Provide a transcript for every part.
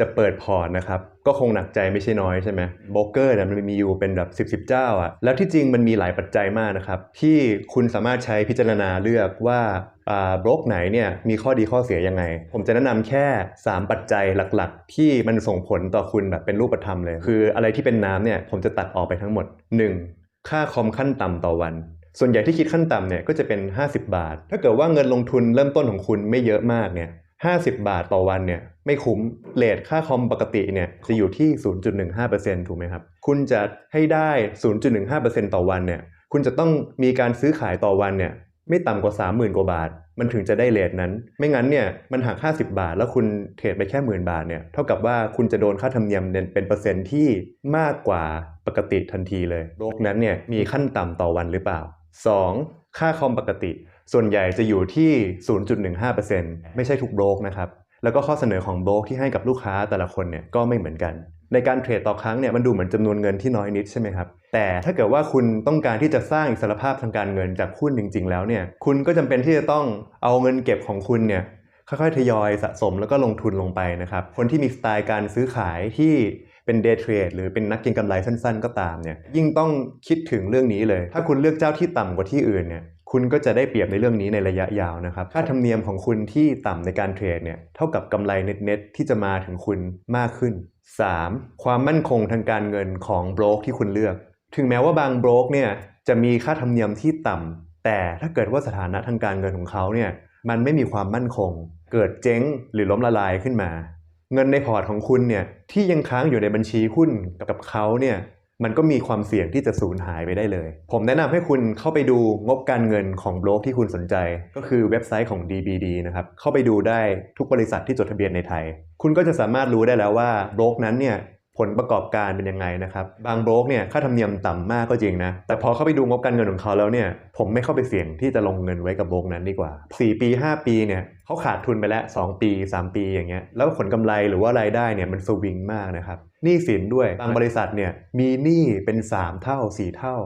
จะเปิดพอร์ตนะครับ ก็คงหนักใจไม่ใช่น้อยใช่ไหมโบรกเกอร์เนี่ยมันมีอยู่เป็นแบบ 10บสเจ้าอะแล้วที่จริงมันมีหลายปัจจัยมากนะครับ ที่คุณสามารถใช้พิจารณาเลือกว่าอ่าบล็อกไหนเนี่ยมีข้อดีข้อเสียยังไง ผมจะแนะนำแค่ 3 ปัจจัยหลักๆ ที่มันส่งผลต่อคุณแบบเป็นรูปธรรมเลย คืออะไรที่เป็นน้ำเนี่ยผมจะตัดออกไปทั้งหมด 1. ค่าคอมขั้นต่ำต่อวันส่วนใหญ่ที่คิดขั้นต่ำเนี่ยก็จะเป็น 50 บาท ถ้าเกิดว่าเงินลงทุนเริ่มต้นของคุณไม่เยอะมากเนี่ย 50 บาทต่อวันเนี่ยไม่คุ้มเลทค่าคอมปกติเนี่ยจะอยู่ที่ 0.15%ถูกไหมครับ คุณจะให้ได้ 0.15%ต่อวันเนี่ยคุณจะต้องมีการซื้อขายต่อวันเนี่ยไม่ต่ำกว่า 30,000 กว่าบาท มันถึงจะได้เลทนั้น ไม่งั้นเนี่ยมันหัก 50 บาท แล้วคุณเทรดไปแค่หมื่นบาทเนี่ยเท่ากับว่าคุณจะโดนค่าธรรมเนียมเป็นเปอร์เซ็นต์ที่มากกว่าปกติทันทีเลยโลกนั้นเนี่ยมีขั้นต่ำต่อวันหรือเปล่า 2. ค่าคอมปกติ ส่วนใหญ่จะอยู่ที่ 0.15%ไม่ใช่ทุกโบรกนะครับ แล้วก็ข้อเสนอของโบรกที่ให้กับลูกค้าแต่ละคนเนี่ยก็ไม่เหมือนกัน ในการเทรดต่อครั้งเนี่ยมันดูเหมือนจำนวนเงินที่น้อยนิดใช่ไหมครับ แต่ถ้าเกิดว่าคุณต้องการที่จะสร้างอิสรภาพทางการเงินจากหุ้นจริง ๆ แล้วเนี่ยคุณก็จำเป็นที่จะต้องเอาเงินเก็บของคุณเนี่ยค่อยๆ ทยอยสะสมแล้วก็ลงทุนลงไปนะครับ คนที่มีสไตล์การซื้อขายที่เป็นเดย์เทรดหรือเป็นนักเก็งกำไรสั้นๆ ก็ตามเนี่ยยิ่งต้องคิดถึงเรื่องนี้เลย ถ้าคุณเลือกเจ้าที่ต่ำกว่าที่อื่นเนี่ย คุณก็จะได้เปรียบในเรื่องนี้ในระยะยาวนะครับ ค่าธรรมเนียมของคุณที่ต่ำในการเทรดเนี่ยเท่ากับกำไรเน็ตๆที่จะมาถึงคุณมากขึ้น 3. ความมั่นคงทางการเงินของโบรกที่คุณเลือก ถึงแม้ว่าบางโบรกเนี่ยจะมีค่าธรรมเนียมที่ต่ำแต่ถ้าเกิดว่าสถานะทางการเงินของเขาเนี่ยมันไม่มีความมั่นคง เกิดเจ๊งหรือล้มละลายขึ้นมา เงินในพอร์ตของคุณเนี่ยที่ยังค้างอยู่ในบัญชีหุ้นกับเขาเนี่ย มันก็มีความเสี่ยงที่จะสูญหายไปได้เลย ผมแนะนำให้คุณเข้าไปดูงบการเงินของโบรกที่คุณสนใจ ก็คือเว็บไซต์ของ DBD นะครับ เข้าไปดูได้ทุกบริษัทที่จดทะเบียนในไทย คุณก็จะสามารถรู้ได้แล้วว่าโบรกนั้นเนี่ย ผลประกอบการเป็นยังไงนะครับ บางโบรกเนี่ยค่าธรรมเนียมต่ำมากก็จริงนะ แต่พอเข้าไปดูงบการเงินของเขาแล้วเนี่ย ผมไม่เข้าไปเสี่ยงที่จะลงเงินไว้กับโบรกนั้นดีกว่า 4 ปี 5 ปีเนี่ยเขาขาดทุนไปแล้ว 2 ปี 3 ปีอย่างเงี้ย แล้วผลกำไรหรือว่ารายได้เนี่ยมันสวิงมากนะครับ หนี้สินด้วย บางบริษัทเนี่ยมีหนี้เป็น 3 เท่า 4 เท่า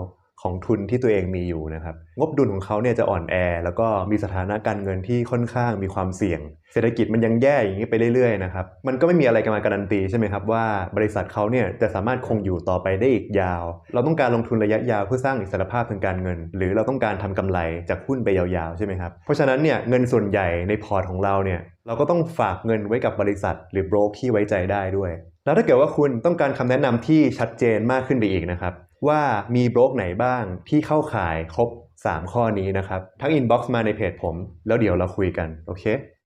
ของทุนที่ตัวเองมีอยู่นะครับ งบดุลของเขาเนี่ยจะอ่อนแอ แล้วก็มีสถานะการเงินที่ค่อนข้างมีความเสี่ยง เศรษฐกิจมันยังแย่อย่างนี้ไปเรื่อยๆนะครับมันก็ไม่มีอะไรกันมาการันตีใช่ไหมครับว่าบริษัทเขาเนี่ยจะสามารถคงอยู่ต่อไปได้อีกยาว เราต้องการลงทุนระยะยาวเพื่อสร้างอิสรภาพทางการเงิน หรือเราต้องการทำกำไรจากหุ้นไปยาวๆใช่ไหมครับเพราะฉะนั้นเนี่ยเงินส่วนใหญ่ในพอร์ตของเราเนี่ยเราก็ต้องฝากเงินไว้กับบริษัท หรือโบรกที่ไว้ใจได้ด้วย แล้วถ้าเกิดว่าคุณต้องการคำแนะนำที่ชัดเจนมากขึ้นไปอีกนะครับว่ามีโบรกไหนบ้างที่เข้าข่ายครบ 3 ข้อนี้นะครับทั้งอินบ็อกซ์มาในเพจผม แล้วเดี๋ยวเราคุยกันโอเค